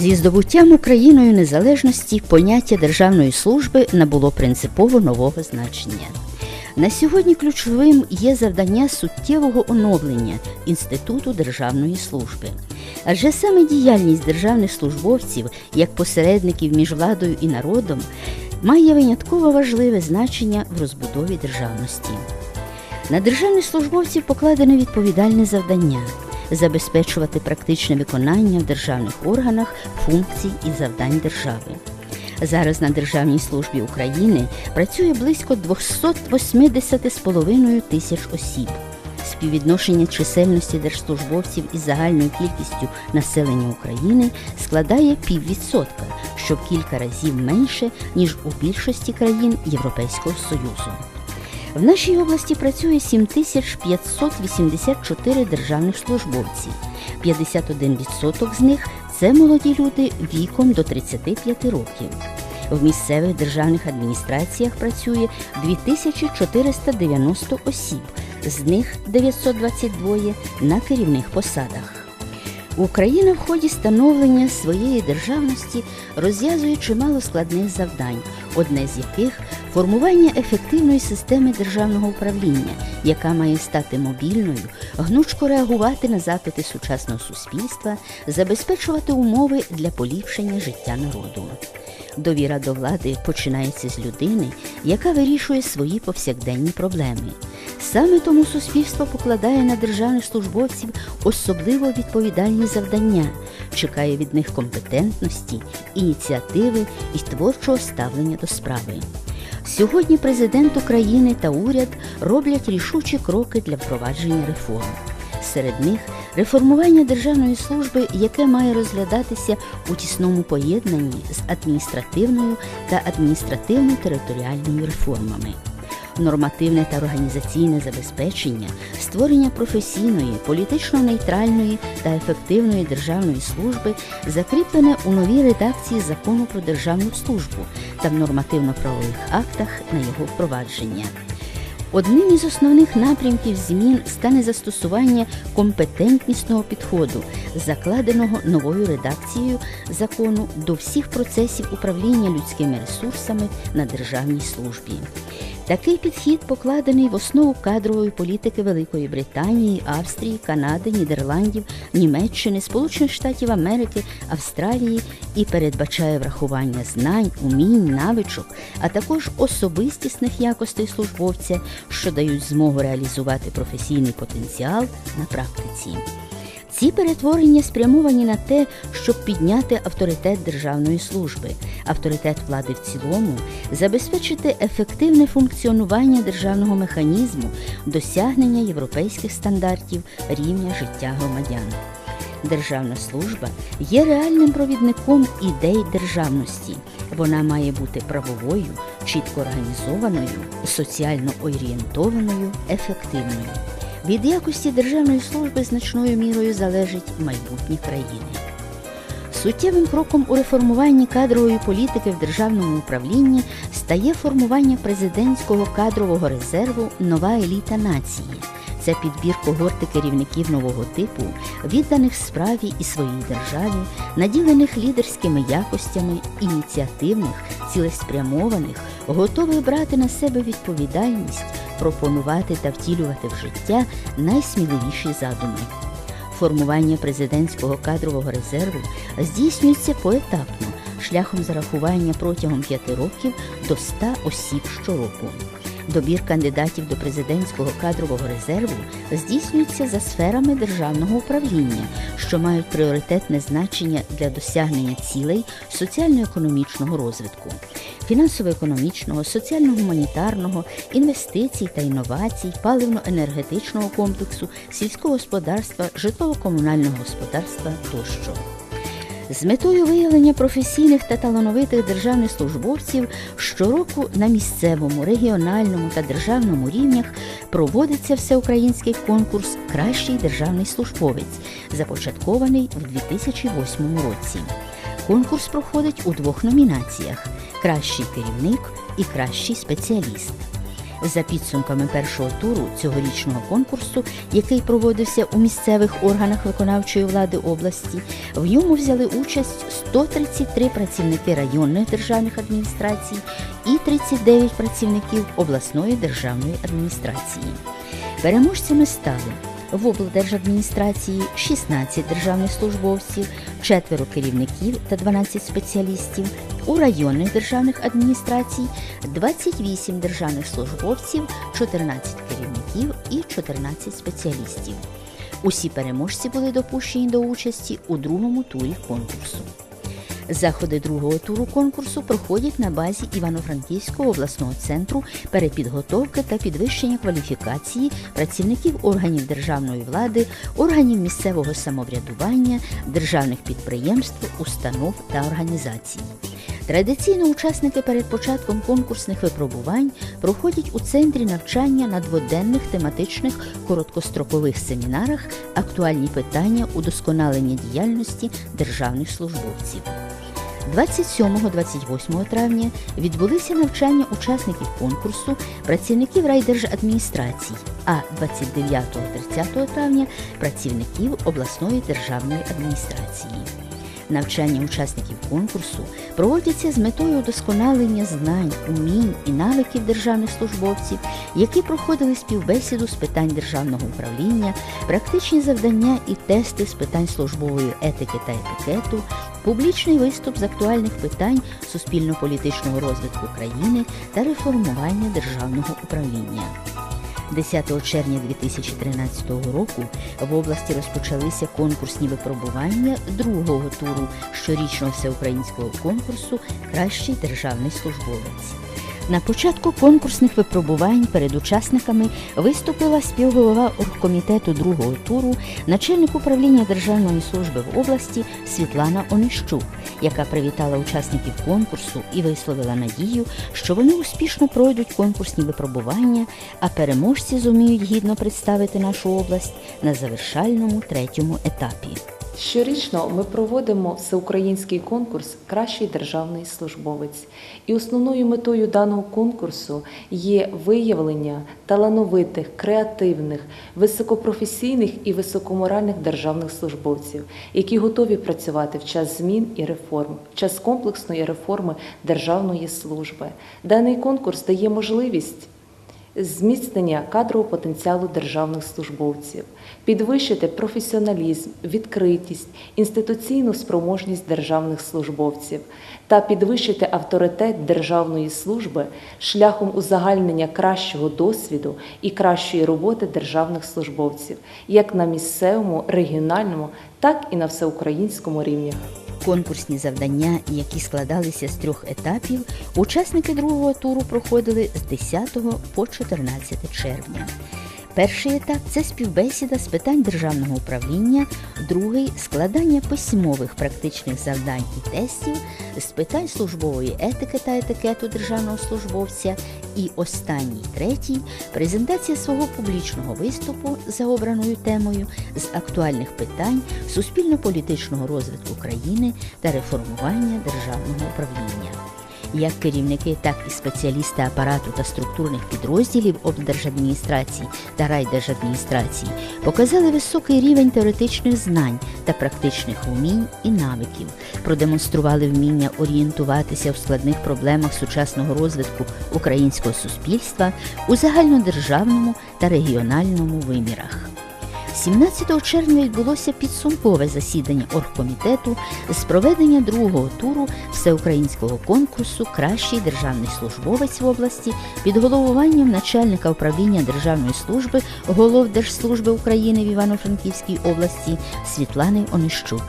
Зі здобуттям Україною незалежності поняття державної служби набуло принципово нового значення. На сьогодні ключовим є завдання суттєвого оновлення Інституту державної служби. Адже саме діяльність державних службовців як посередників між владою і народом має винятково важливе значення в розбудові державності. На державних службовців покладено відповідальне завдання забезпечувати практичне виконання в державних органах функцій і завдань держави. Зараз на Державній службі України працює близько 280,5 тисяч осіб. Співвідношення чисельності держслужбовців із загальною кількістю населення України складає піввідсотка, що в кілька разів менше, ніж у більшості країн Європейського Союзу. В нашій області працює 7584 державних службовці. 51% з них це молоді люди віком до 35 років. В місцевих державних адміністраціях працює 2490 осіб, з них 922 на керівних посадах. Україна в ході становлення своєї державності розв'язує чимало складних завдань, одне з яких формування ефективної системи державного управління, яка має стати мобільною, гнучко реагувати на запити сучасного суспільства, забезпечувати умови для поліпшення життя народу. Довіра до влади починається з людини, яка вирішує свої повсякденні проблеми. Саме тому суспільство покладає на державних службовців особливо відповідальні завдання, чекає від них компетентності, ініціативи і творчого ставлення до справи. Сьогодні президент України та уряд роблять рішучі кроки для впровадження реформ. Серед них реформування державної служби, яке має розглядатися у тісному поєднанні з адміністративною та адміністративно-територіальними реформами. Нормативне та організаційне забезпечення, створення професійної, політично нейтральної та ефективної державної служби закріплене у новій редакції закону про державну службу та в нормативно-правових актах на його впровадження. Одним із основних напрямків змін стане застосування компетентнісного підходу, закладеного новою редакцією закону до всіх процесів управління людськими ресурсами на державній службі. Такий підхід покладений в основу кадрової політики Великої Британії, Австрії, Канади, Нідерландів, Німеччини, Сполучених Штатів Америки, Австралії і передбачає врахування знань, умінь, навичок, а також особистісних якостей службовця, що дають змогу реалізувати професійний потенціал на практиці. Ці перетворення спрямовані на те, щоб підняти авторитет державної служби, авторитет влади в цілому, забезпечити ефективне функціонування державного механізму, досягнення європейських стандартів рівня життя громадян. Державна служба є реальним провідником ідей державності. Вона має бути правовою, чітко організованою, соціально орієнтованою, ефективною. Від якості державної служби значною мірою залежить майбутнє країни. Суттєвим кроком у реформуванні кадрової політики в державному управлінні стає формування президентського кадрового резерву Нова еліта нації. Це підбір когорти керівників нового типу, відданих справі і своїй державі, наділених лідерськими якостями, ініціативних, цілеспрямованих, готових брати на себе відповідальність, пропонувати та втілювати в життя найсміливіші задуми. Формування президентського кадрового резерву здійснюється поетапно, шляхом зарахування протягом п'яти років до 100 осіб щороку. Добір кандидатів до президентського кадрового резерву здійснюється за сферами державного управління, що мають пріоритетне значення для досягнення цілей соціально-економічного розвитку, фінансово-економічного, соціально-гуманітарного, інвестицій та інновацій, паливно-енергетичного комплексу, сільського господарства, житлово-комунального господарства тощо. З метою виявлення професійних та талановитих державних службовців щороку на місцевому, регіональному та державному рівнях проводиться всеукраїнський конкурс Кращий державний службовець, започаткований в 2008 році. Конкурс проходить у двох номінаціях: кращий керівник і кращий спеціаліст. За підсумками першого туру цьогорічного конкурсу, який проводився у місцевих органах виконавчої влади області, в ньому взяли участь 133 працівники районних державних адміністрацій і 39 працівників обласної державної адміністрації. Переможцями стали в облдержадміністрації 16 державних службовців, четверо керівників та 12 спеціалістів, у районних державних адміністрацій 28 державних службовців, 14 керівників і 14 спеціалістів. Усі переможці були допущені до участі у другому турі конкурсу. Заходи другого туру конкурсу проходять на базі Івано-Франківського обласного центру перепідготовки та підвищення кваліфікації працівників органів державної влади, органів місцевого самоврядування, державних підприємств, установ та організацій. Традиційно учасники перед початком конкурсних випробувань проходять у центрі навчання на дводенних тематичних короткострокових семінарах актуальні питання удосконалення діяльності державних службовців. 27-28 травня відбулися навчання учасників конкурсу, працівників райдержадміністрацій, а 29-30 травня працівників обласної державної адміністрації. Навчання учасників конкурсу проводяться з метою удосконалення знань, умінь і навиків державних службовців, які проходили співбесіду з питань державного управління, практичні завдання і тести з питань службової етики та етикету, публічний виступ з актуальних питань суспільно-політичного розвитку країни та реформування державного управління. 10 червня 2013 року в області розпочалися конкурсні випробування другого туру щорічного всеукраїнського конкурсу Кращий державний службовець. На початку конкурсних випробувань перед учасниками виступила співголова оргкомітету другого туру, начальник управління Державної служби в області Світлана Онищук, яка привітала учасників конкурсу і висловила надію, що вони успішно пройдуть конкурсні випробування, а переможці зуміють гідно представити нашу область на завершальному третьому етапі. Щорічно ми проводимо всеукраїнський конкурс Кращий державний службовець. І основною метою даного конкурсу є виявлення талановитих, креативних, високопрофесійних і високоморальних державних службовців, які готові працювати в час змін і реформ, в час комплексної реформи державної служби. Даний конкурс дає можливість зміцнення кадрового потенціалу державних службовців, підвищити професіоналізм, відкритість, інституційну спроможність державних службовців та підвищити авторитет державної служби шляхом узагальнення кращого досвіду і кращої роботи державних службовців як на місцевому, регіональному, так і на всеукраїнському рівнях. Конкурсні завдання, які складалися з трьох етапів, учасники другого туру проходили з 10 по 14 червня. Перший етап це співбесіда з питань державного управління, другий складання письмових практичних завдань і тестів з питань службової етики та етикету державного службовця, і останній третій презентація свого публічного виступу за обраною темою з актуальних питань суспільно-політичного розвитку країни та реформування державного управління. Як керівники, так і спеціалісти апарату та структурних підрозділів облдержадміністрації та райдержадміністрації показали високий рівень теоретичних знань та практичних умінь і навиків, продемонстрували вміння орієнтуватися в складних проблемах сучасного розвитку українського суспільства у загальнодержавному та регіональному вимірах. 17 червня відбулося підсумкове засідання оргкомітету з проведення другого туру всеукраїнського конкурсу Кращий державний службовець в області під головуванням начальника управління Державної служби голов Держслужби України в Івано-Франківській області Світлани Онищук.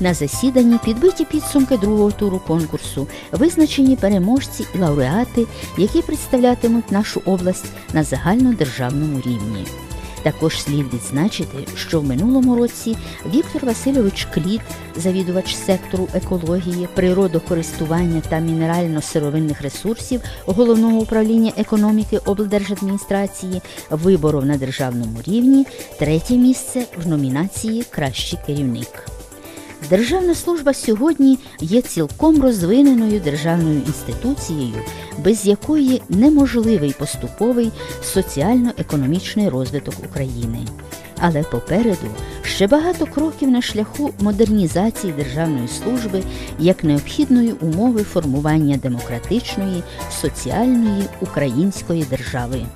На засіданні підбиті підсумки другого туру конкурсу, визначені переможці і лауреати, які представлятимуть нашу область на загальнодержавному рівні. Також слід відзначити, що в минулому році Віктор Васильович Кліт, завідувач сектору екології, природокористування та мінерально-сировинних ресурсів головного управління економіки облдержадміністрації, виборов на державному рівні третє місце в номінації Кращий керівник. Державна служба сьогодні є цілком розвиненою державною інституцією, без якої неможливий поступовий соціально-економічний розвиток України. Але попереду ще багато кроків на шляху модернізації державної служби як необхідної умови формування демократичної, соціальної української держави.